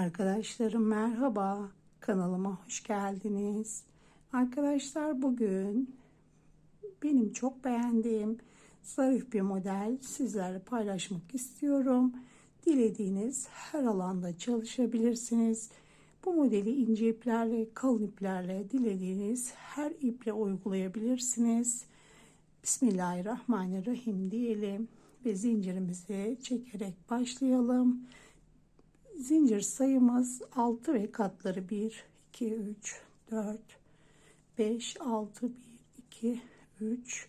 Arkadaşlarım merhaba. Kanalıma hoş geldiniz. Arkadaşlar bugün benim çok beğendiğim zarif bir model sizlerle paylaşmak istiyorum. Dilediğiniz her alanda çalışabilirsiniz. Bu modeli ince iplerle, kalın iplerle dilediğiniz her iple uygulayabilirsiniz. Bismillahirrahmanirrahim diyelim ve zincirimizi çekerek başlayalım. Zincir sayımız 6 ve katları 1, 2, 3, 4, 5, 6, 1, 2, 3,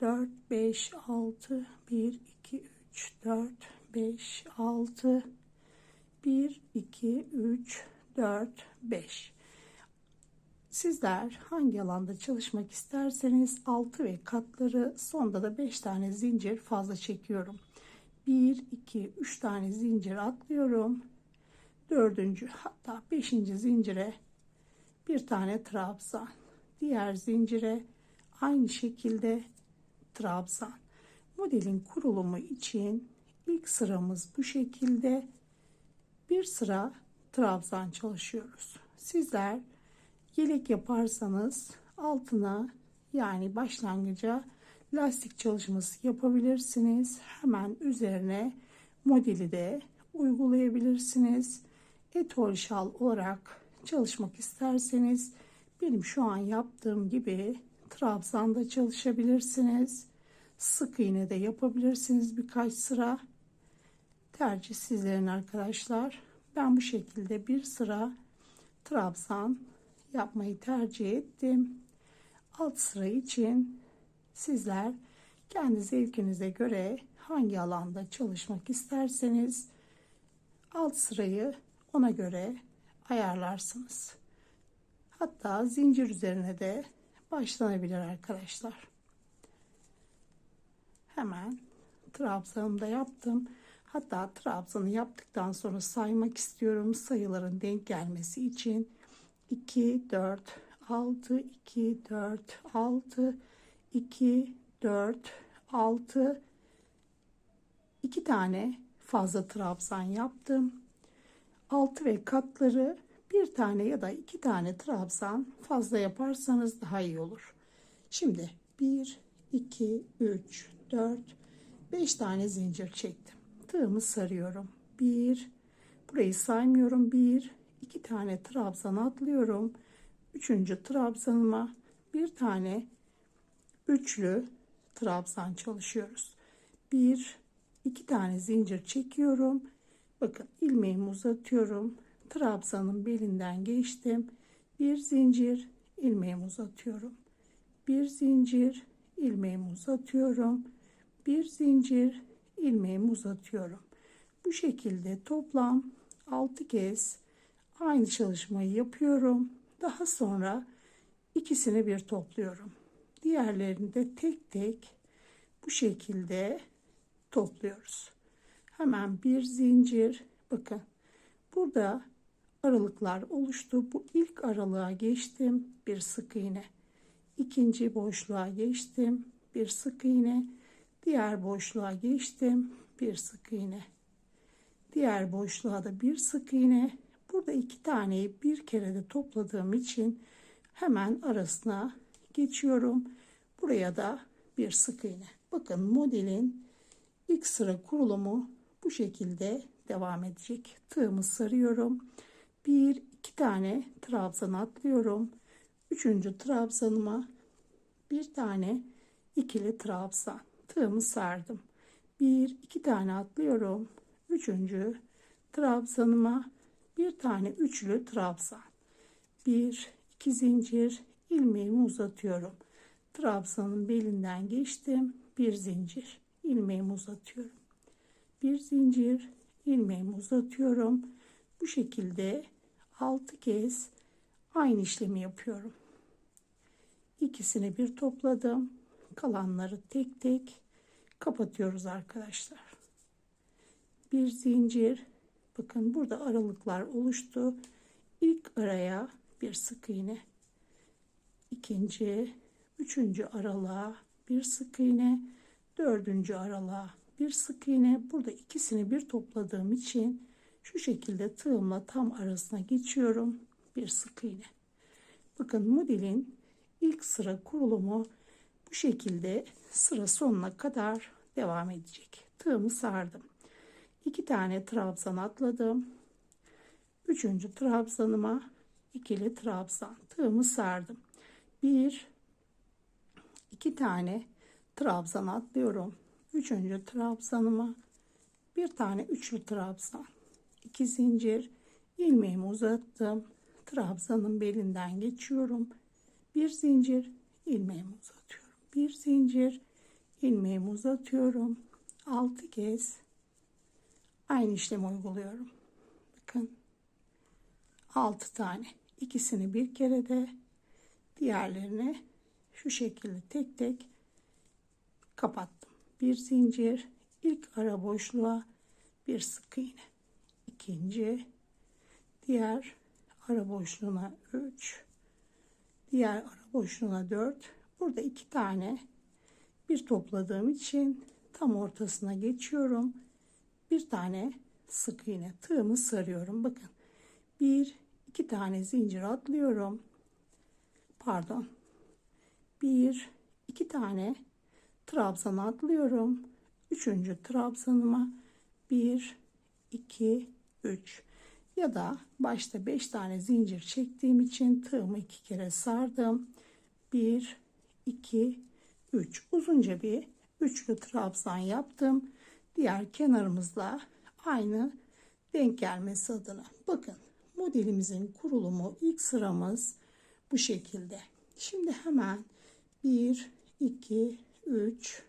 4, 5, 6, 1, 2, 3, 4, 5, 6, 1, 2, 3, 4, 5. Sizler hangi alanda çalışmak isterseniz 6 ve katları sonda da 5 tane zincir fazla çekiyorum. 1, 2, 3 tane zincir atlıyorum. Dördüncü hatta beşinci zincire bir tane trabzan. Diğer zincire aynı şekilde trabzan. Modelin kurulumu için ilk sıramız bu şekilde. Bir sıra trabzan çalışıyoruz. Sizler yelek yaparsanız altına yani başlangıca lastik çalışması yapabilirsiniz. Hemen üzerine modeli de uygulayabilirsiniz. Etol şal olarak çalışmak isterseniz benim şu an yaptığım gibi trabzanda çalışabilirsiniz. Sık iğne de yapabilirsiniz birkaç sıra. Tercih sizlerin arkadaşlar. Ben bu şekilde bir sıra trabzan yapmayı tercih ettim. Alt sıra için sizler kendi zevkinize göre hangi alanda çalışmak isterseniz alt sırayı ona göre ayarlarsınız. Hatta zincir üzerine de başlanabilir arkadaşlar. Hemen trabzanımı da yaptım. Hatta trabzanı yaptıktan sonra saymak istiyorum. Sayıların denk gelmesi için 2, 4, 6, 2, 4, 6, 2, 4, 6, 2 tane fazla trabzan yaptım. Altı ve katları bir tane ya da iki tane trabzan fazla yaparsanız daha iyi olur. Şimdi 1, 2, 3, 4, 5 tane zincir çektim. Tığımı sarıyorum. 1, burayı saymıyorum. 1, 2 tane trabzan atlıyorum. Üçüncü trabzanıma bir tane üçlü trabzan çalışıyoruz. 1, 2 tane zincir çekiyorum Bakın ilmeğimi uzatıyorum. Trabzanın belinden geçtim. Bir zincir ilmeğimi uzatıyorum. Bir zincir ilmeğimi uzatıyorum. Bir zincir ilmeğimi uzatıyorum. Bu şekilde toplam 6 kez aynı çalışmayı yapıyorum. Daha sonra ikisini bir topluyorum. Diğerlerini de tek tek bu şekilde topluyoruz hemen bir zincir. Bakın burada aralıklar oluştu. Bu ilk aralığa geçtim. Bir sık iğne. İkinci boşluğa geçtim. Bir sık iğne. Diğer boşluğa geçtim. Bir sık iğne. Diğer boşluğa da bir sık iğne. Burada iki taneyi bir kere de topladığım için hemen arasına geçiyorum. Buraya da bir sık iğne. Bakın modelin ilk sıra kurulumu bu şekilde devam edecek. Tığımı sarıyorum. Bir iki tane trabzan atlıyorum. Üçüncü trabzanıma bir tane ikili trabzan. Tığımı sardım. Bir iki tane atlıyorum. Üçüncü trabzanıma bir tane üçlü trabzan. Bir iki zincir ilmeğimi uzatıyorum. Trabzanın belinden geçtim. Bir zincir ilmeğimi uzatıyorum bir zincir ilmeğimi uzatıyorum. Bu şekilde 6 kez aynı işlemi yapıyorum. İkisini bir topladım. Kalanları tek tek kapatıyoruz arkadaşlar. Bir zincir. Bakın burada aralıklar oluştu. İlk araya bir sık iğne. ikinci, üçüncü aralığa bir sık iğne. Dördüncü aralığa bir sık iğne burada ikisini bir topladığım için Şu şekilde tığımla tam arasına geçiyorum. Bir sık iğne. Bakın modelin ilk sıra kurulumu bu şekilde sıra sonuna kadar devam edecek. Tığımı sardım. İki tane trabzan atladım. Üçüncü trabzanıma ikili trabzan. Tığımı sardım. Bir, iki tane trabzan atlıyorum. Üçüncü trabzanıma bir tane üçlü trabzan. iki zincir ilmeğimi uzattım. Trabzanın belinden geçiyorum. Bir zincir ilmeğimi uzatıyorum. Bir zincir ilmeğimi uzatıyorum. Altı kez aynı işlemi uyguluyorum. Bakın 6 tane. İkisini bir kere de diğerlerini şu şekilde tek tek kapattım. Bir zincir ilk ara boşluğa bir sık iğne. ikinci diğer ara boşluğuna 3 diğer ara boşluğuna 4 burada iki tane bir topladığım için tam ortasına geçiyorum. Bir tane sık iğne tığımı sarıyorum. Bakın bir iki tane zincir atlıyorum. Pardon. Bir iki tane trabzan atlıyorum. Üçüncü trabzanıma bir iki üç. Ya da başta beş tane zincir çektiğim için tığımı iki kere sardım. Bir iki üç. Uzunca bir üçlü trabzan yaptım. Diğer kenarımızla aynı denk gelmesi adına. Bakın modelimizin kurulumu ilk sıramız bu şekilde. Şimdi hemen 1, 2, 3,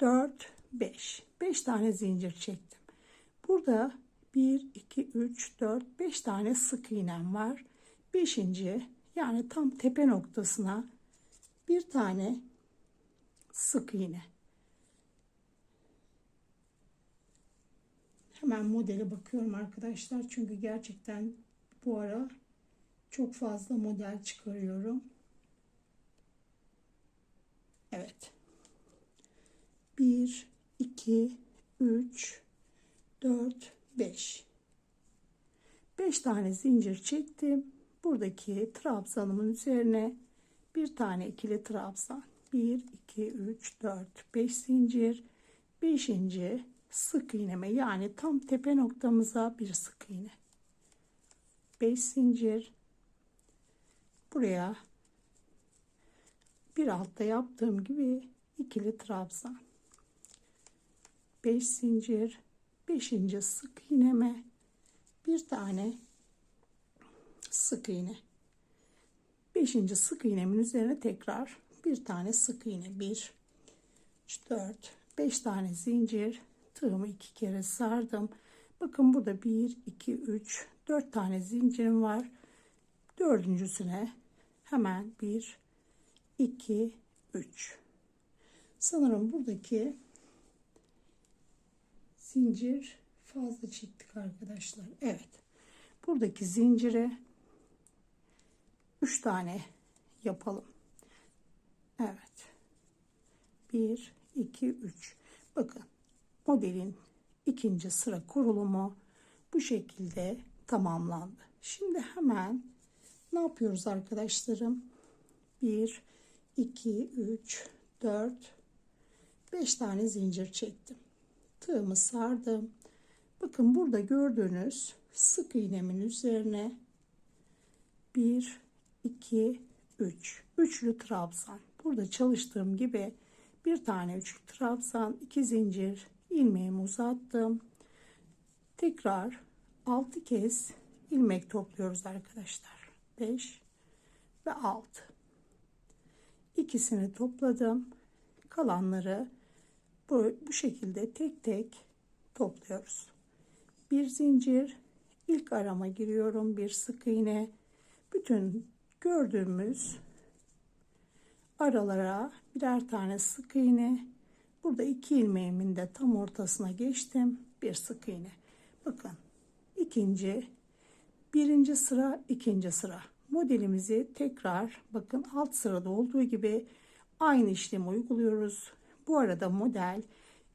4, 5. 5 tane zincir çektim. Burada 1, 2, 3, 4, 5 tane sık iğnem var. 5. yani tam tepe noktasına bir tane sık iğne. Hemen modele bakıyorum arkadaşlar. Çünkü gerçekten bu ara çok fazla model çıkarıyorum. Evet. 1, 2, 3, 4, 5. 5 tane zincir çektim. Buradaki trabzanımın üzerine bir tane ikili trabzan. 1, 2, 3, 4, 5 zincir. 5 sık iğneme yani tam tepe noktamıza bir sık iğne 5 zincir buraya bir altta yaptığım gibi ikili trabzan 5 zincir 5. sık iğneme bir tane sık iğne 5. sık iğnemin üzerine tekrar bir tane sık iğne 1 3 4 5 tane zincir tığımı iki kere sardım. Bakın burada 1, 2, 3, 4 tane zincirim var. Dördüncüsüne hemen 1, 2, 3. Sanırım buradaki zincir fazla çektik arkadaşlar. Evet. Buradaki zincire 3 tane yapalım. Evet. 1, 2, 3. Bakın modelin ikinci sıra kurulumu bu şekilde tamamlandı. Şimdi hemen ne yapıyoruz arkadaşlarım? 1, 2, 3, 4, 5 tane zincir çektim. Tığımı sardım. Bakın burada gördüğünüz sık iğnemin üzerine 1, 2, 3. Üçlü trabzan. Burada çalıştığım gibi bir tane üçlü trabzan, iki zincir, ilmeğimi uzattım. Tekrar 6 kez ilmek topluyoruz arkadaşlar. 5 ve 6. İkisini topladım. Kalanları bu, bu şekilde tek tek topluyoruz. Bir zincir ilk arama giriyorum. Bir sık iğne. Bütün gördüğümüz aralara birer tane sık iğne Burada iki ilmeğimin de tam ortasına geçtim. Bir sık iğne. Bakın ikinci, birinci sıra, ikinci sıra. Modelimizi tekrar bakın alt sırada olduğu gibi aynı işlemi uyguluyoruz. Bu arada model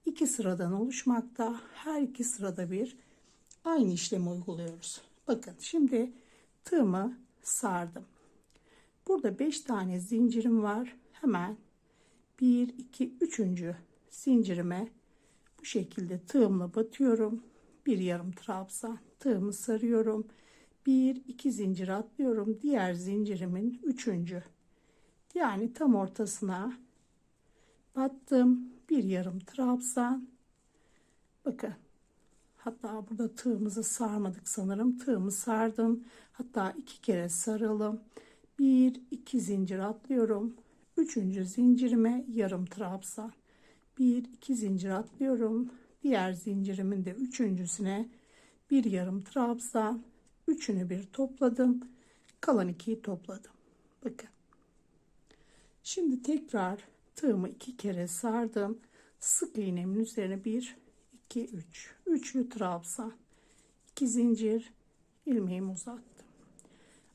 iki sıradan oluşmakta. Her iki sırada bir aynı işlemi uyguluyoruz. Bakın şimdi tığımı sardım. Burada 5 tane zincirim var. Hemen 1, 2, 3. zincirime bu şekilde tığımla batıyorum. Bir yarım trabzan tığımı sarıyorum. 1, 2 zincir atlıyorum. Diğer zincirimin 3. Yani tam ortasına battım. Bir yarım trabzan. Bakın Hatta burada tığımızı sarmadık sanırım. Tığımı sardım. Hatta iki kere saralım. Bir, iki zincir atlıyorum. Üçüncü zincirime yarım trabzan. Bir, iki zincir atlıyorum. Diğer zincirimin de üçüncüsüne bir yarım trabzan. Üçünü bir topladım. Kalan ikiyi topladım. Bakın. Şimdi tekrar tığımı iki kere sardım. Sık iğnemin üzerine bir 2 3 üçlü trabzan 2 zincir ilmeğimi uzattım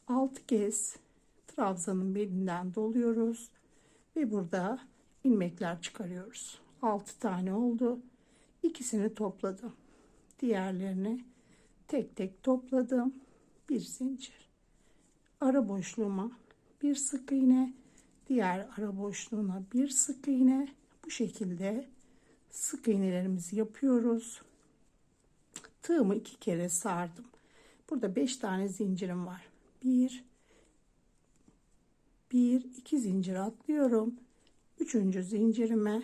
6 kez trabzanın belinden doluyoruz ve burada ilmekler çıkarıyoruz 6 tane oldu ikisini topladım diğerlerini tek tek topladım bir zincir ara boşluğuma bir sık iğne diğer ara boşluğuna bir sık iğne bu şekilde sık iğnelerimizi yapıyoruz. Tığımı iki kere sardım. Burada beş tane zincirim var. Bir, bir, iki zincir atlıyorum. Üçüncü zincirime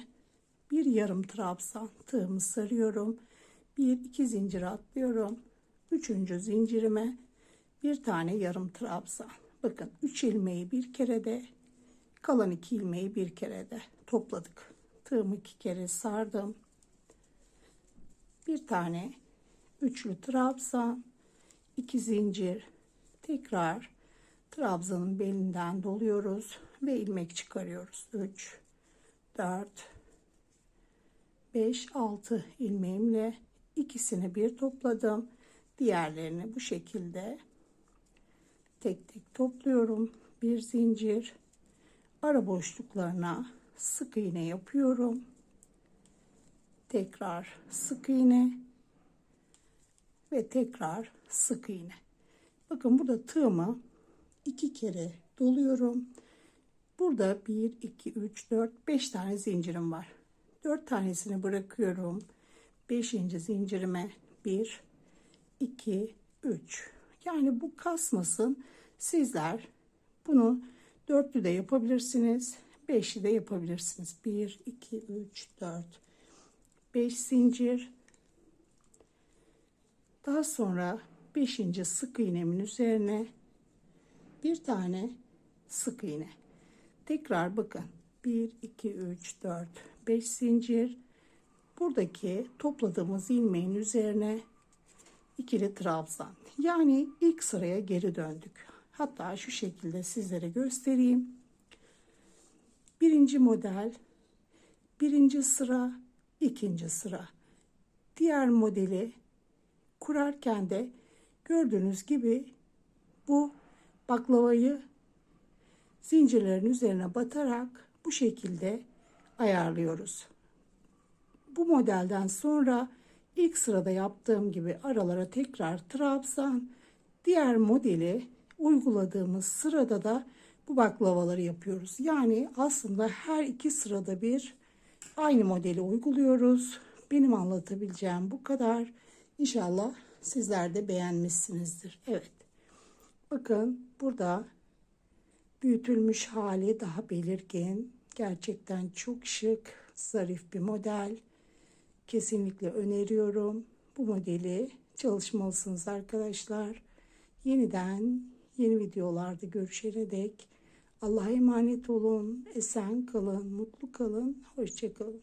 bir yarım trabzan tığımı sarıyorum. Bir, iki zincir atlıyorum. Üçüncü zincirime bir tane yarım trabzan. Bakın üç ilmeği bir kerede, kalan iki ilmeği bir kerede topladık tığımı iki kere sardım. Bir tane üçlü trabzan, iki zincir, tekrar trabzanın belinden doluyoruz ve ilmek çıkarıyoruz. 3 4 5 6 ilmeğimle ikisini bir topladım. Diğerlerini bu şekilde tek tek topluyorum. Bir zincir ara boşluklarına sık iğne yapıyorum. Tekrar sık iğne ve tekrar sık iğne. Bakın burada tığımı iki kere doluyorum. Burada 1, 2, 3, 4, 5 tane zincirim var. 4 tanesini bırakıyorum. 5. zincirime 1, 2, 3. Yani bu kasmasın. Sizler bunu dörtlü de yapabilirsiniz. 5'i de yapabilirsiniz. 1, 2, 3, 4, 5 zincir. Daha sonra 5. sık iğnemin üzerine bir tane sık iğne. Tekrar bakın. 1, 2, 3, 4, 5 zincir. Buradaki topladığımız ilmeğin üzerine ikili trabzan. Yani ilk sıraya geri döndük. Hatta şu şekilde sizlere göstereyim birinci model, birinci sıra, ikinci sıra. Diğer modeli kurarken de gördüğünüz gibi bu baklavayı zincirlerin üzerine batarak bu şekilde ayarlıyoruz. Bu modelden sonra ilk sırada yaptığım gibi aralara tekrar trabzan, diğer modeli uyguladığımız sırada da bu baklavaları yapıyoruz. Yani aslında her iki sırada bir aynı modeli uyguluyoruz. Benim anlatabileceğim bu kadar. İnşallah sizler de beğenmişsinizdir. Evet. Bakın burada büyütülmüş hali daha belirgin. Gerçekten çok şık, zarif bir model. Kesinlikle öneriyorum. Bu modeli çalışmalısınız arkadaşlar. Yeniden yeni videolarda görüşene dek Allah'a emanet olun. Esen kalın, mutlu kalın. Hoşçakalın.